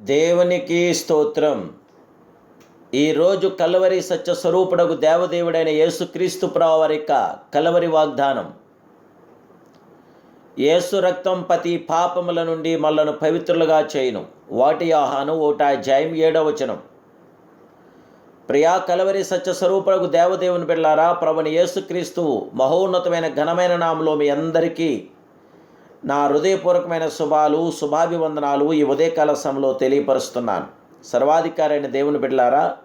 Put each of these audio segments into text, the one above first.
దేవునికి స్తోత్రం. ఈరోజు కలవరి సత్య స్వరూపుడకు దేవదేవుడైన యేసుక్రీస్తు ప్రావరిక కలవరి వాగ్దానం. యేసు రక్తం పతి పాపముల నుండి మళ్ళను పవిత్రులుగా చేయను. వాటి ఆహాను ఓట జయం ఏడవచనం ప్రియా కలవరి సత్య స్వరూపుడకు దేవదేవుని బిళ్ళారా ప్రభుని యేసుక్రీస్తు మహోన్నతమైన ఘనమైన నామలో మీ అందరికీ నా హృదయపూర్వకమైన శుభాలు శుభాభివందనాలు ఈ ఉదయకాల సమయంలో తెలియపరుస్తున్నాను. సర్వాధికారి అయిన దేవుని బిడ్డలారా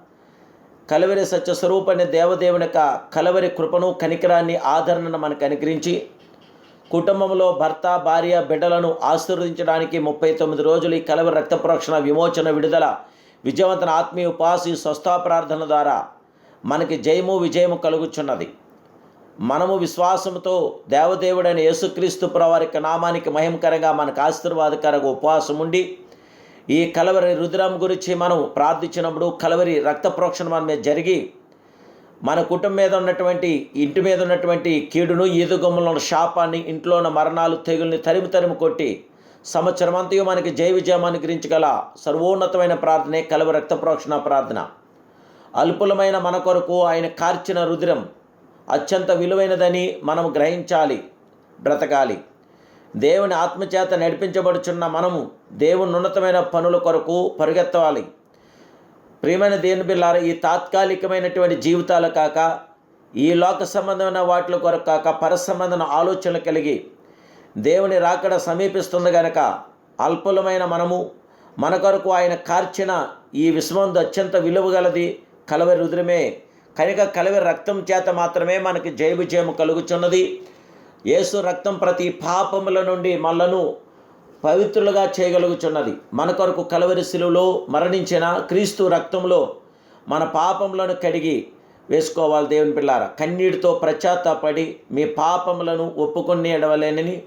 కలవరి సత్య దేవదేవుని యొక్క కలవరి కృపను కనికరాన్ని ఆదరణను మనకు అనుగ్రహించి కుటుంబంలో భర్త భార్య బిడ్డలను ఆశీర్వదించడానికి ముప్పై తొమ్మిది రోజులు ఈ కలవరి రక్త ప్రోక్షణ విమోచన విడుదల విజయవంతన ఆత్మీయ ఉపాసి స్వస్థా ప్రార్థన ద్వారా మనకి జయము విజయము కలుగుచున్నది. మనము విశ్వాసంతో దేవదేవుడైన యేసుక్రీస్తు ప్రవారిక నామానికి మహిమకరంగా మనకు ఆశీర్వాదకరంగా ఉపవాసం ఉండి ఈ కలవరి రుద్రం గురించి మనం ప్రార్థించినప్పుడు కలవరి రక్త ప్రోక్షణ మన మీద జరిగి మన కుటుంబం మీద ఉన్నటువంటి ఇంటి మీద ఉన్నటువంటి కీడును ఈదుగొమ్మలో ఉన్న శాపాన్ని ఇంట్లో ఉన్న మరణాలు తెగుల్ని తరిమి తరిమి కొట్టి సంవత్సరం అంతయు మనకి జయ విజయం అనుగ్రహించగల సర్వోన్నతమైన ప్రార్థనే కలవ రక్త ప్రోక్షణ ప్రార్థన. అల్పులమైన మన కొరకు ఆయన కార్చిన రుద్రం అత్యంత విలువైనదని మనం గ్రహించాలి బ్రతకాలి. దేవుని ఆత్మచేత నడిపించబడుచున్న మనము దేవుని ఉన్నతమైన పనుల కొరకు పరిగెత్తవాలి. ప్రియమైన దేవుని బిల్లార ఈ తాత్కాలికమైనటువంటి జీవితాలు కాక ఈ లోక సంబంధమైన వాటి కొరకు కాక పర సంబంధమైన ఆలోచనలు కలిగి దేవుని రాకడ సమీపిస్తుంది గనక అల్పులమైన మనము మన కొరకు ఆయన కార్చిన ఈ విశ్వందు అత్యంత విలువగలది కలవరి రుద్రమే. కనుక కలివి రక్తం చేత మాత్రమే మనకి జయ కలుగుచున్నది. యేసు రక్తం ప్రతి పాపముల నుండి మనలను పవిత్రులుగా చేయగలుగుచున్నది. మన కొరకు కలవరి శిలువలో మరణించిన క్రీస్తు రక్తంలో మన పాపములను కడిగి వేసుకోవాలి దేవుని పిల్లార. కన్నీటితో ప్రచాత్తపడి మీ పాపములను ఒప్పుకొని ఎడవలేనని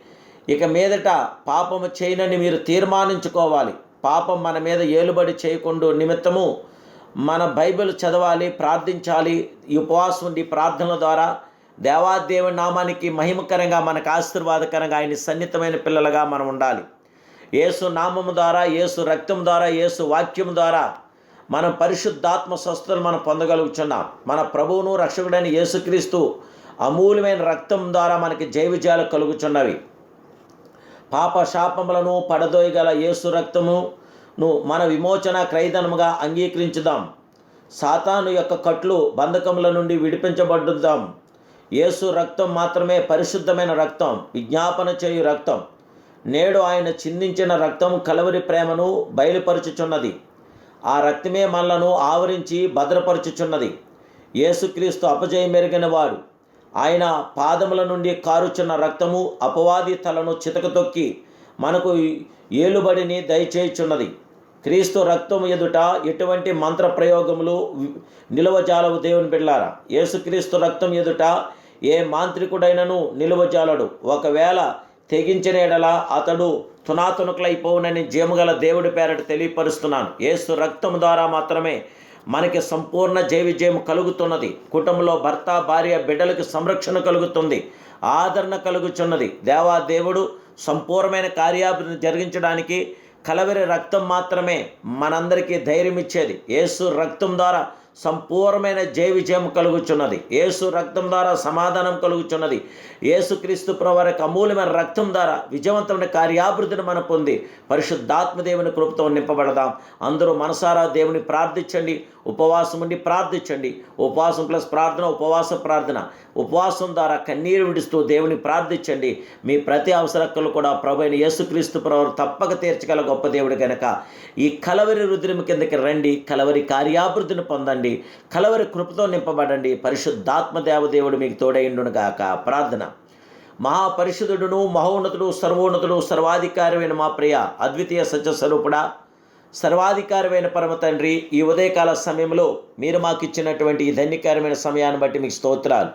ఇక మీదట పాపము చేయనని మీరు తీర్మానించుకోవాలి. పాపం మన మీద ఏలుబడి చేయకుండా నిమిత్తము మన బైబిల్ చదవాలి ప్రార్థించాలి. ఈ ఉపవాసం ఉండి ప్రార్థనల ద్వారా దేవాదేవుని నామానికి మహిమకరంగా మనకు ఆశీర్వాదకరంగా ఆయన సన్నిహితమైన పిల్లలుగా మనం ఉండాలి. యేసు నామము ద్వారా యేసు రక్తం ద్వారా యేసు వాక్యం ద్వారా మనం పరిశుద్ధాత్మ స్వస్థతను మనం పొందగలుగుతున్నాం మన ప్రభువును రక్షకుడైన యేసుక్రీస్తు అమూల్యమైన రక్తం ద్వారా మనకి జయ విజయాలు కలుగుచున్నవి. పాప శాపములను పడదోయగల యేసు రక్తము ను మన విమోచన క్రైదనముగా అంగీకరించుదాం. సాతాను యొక్క కట్లు బంధకముల నుండి విడిపించబడుదాం. యేసు రక్తం మాత్రమే పరిశుద్ధమైన రక్తం విజ్ఞాపన చేయు రక్తం. నేడు ఆయన చిందించిన రక్తం కలవరి ప్రేమను బయలుపరుచుచున్నది. ఆ రక్తమే మనలను ఆవరించి భద్రపరచుచున్నది. యేసుక్రీస్తు అపజయం మెరిగిన వాడు. ఆయన పాదముల నుండి కారుచున్న రక్తము అపవాది తలను చితకతొక్కి మనకు ఏలుబడిని దయచేయుచున్నది. క్రీస్తు రక్తం ఎదుట ఎటువంటి మంత్ర ప్రయోగములు నిలవజాలవు దేవుని బిడ్లారా యేసుక్రీస్తు రక్తం ఎదుట ఏ మాంత్రికుడైనను నిలువజాలడు ఒకవేళ తెగించిన ఎడల అతడు తునాతునకులైపోవునని జీవగల దేవుడి పేరట తెలియపరుస్తున్నాను. ఏసు రక్తం ద్వారా మాత్రమే మనకి సంపూర్ణ జయవిజయం కలుగుతున్నది. కుటుంబంలో భర్త భార్య బిడ్డలకు సంరక్షణ కలుగుతుంది. ఆదరణ కలుగుచున్నది. దేవా దేవుడు సంపూర్ణమైన కార్యాభివృద్ధి జరిగించడానికి కలవరి రక్తం మాత్రమే మనందరికీ ధైర్యం ఇచ్చేది యేసు రక్తం ద్వారా సంపూర్ణమైన జయ విజయం కలుగుచున్నది. యేసు రక్తం ద్వారా సమాధానం కలుగుచున్నది. యేసుక్రీస్తు ప్రవారికి అమూల్యమైన రక్తం ద్వారా విజయవంతమైన కార్యాభివృద్ధిని మనం పొంది పరిశుద్ధాత్మదేవుని కృపతో నింపబడదాం. అందరూ మనసారా దేవుని ప్రార్థించండి. ఉపవాసం ఉండి ప్రార్థించండి. ఉపవాసం ప్లస్ ప్రార్థన ఉపవాస ప్రార్థన. ఉపవాసం ద్వారా కన్నీరు విడుస్తూ దేవుని ప్రార్థించండి. మీ ప్రతి అవసరక్కలు కూడా ప్రభు అయిన యేసుక్రీస్తు ప్రవరు తప్పక తీర్చగల గొప్ప దేవుడు కనుక ఈ కలవరి రుద్రము కిందకి రండి. కలవరి కార్యాభివృద్ధిని పొందండి. కలవరి కృపతో నింపబడండి. పరిశుద్ధాత్మ దేవదేవుడు మీకు తోడైండును గాక. ప్రార్థన. మహాపరిశుద్ధుడును మహోన్నతుడు సర్వోన్నతుడు సర్వాధికారమైన మా ప్రియ అద్వితీయ సత్యస్వరూపుడా సర్వాధికారమైన పరమ తండ్రి ఈ ఉదయకాల సమయంలో మీరు మాకు ఇచ్చినటువంటి ఈ ధన్యకరమైన సమయాన్ని బట్టి మీకు స్తోత్రాలు.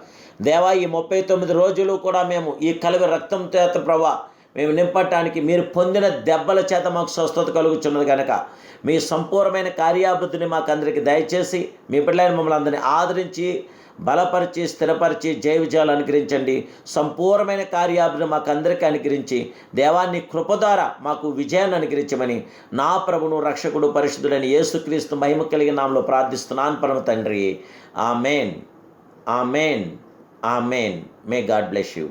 దేవా ఈ ముప్పై తొమ్మిది రోజులు కూడా మేము ఈ కలవి రక్తం చేత ప్రభా మేము నింపటానికి మీరు పొందిన దెబ్బల చేత మాకు స్వస్థత కలుగుతున్నది కనుక మీ సంపూర్ణమైన కార్యాభివృద్ధిని మాకు అందరికీ దయచేసి మీ పిల్లలైన మమ్మల్ని అందరినీ ఆదరించి బలపరిచి స్థిరపరిచి జయ విజయాలు అనుగ్రహించండి. సంపూర్ణమైన కార్యాభివృద్ధి మాకు అందరికీ అనుగ్రహించి దేవాన్ని కృప ద్వారా మాకు విజయాన్ని అనుగ్రహించమని నా ప్రభును రక్షకుడు పరిశుద్ధుడైన యేసుక్రీస్తు మహిమ కలిగిన నామలో ప్రార్థిస్తున్నాను పరమ తండ్రి. ఆ man ah man ah man may God bless you.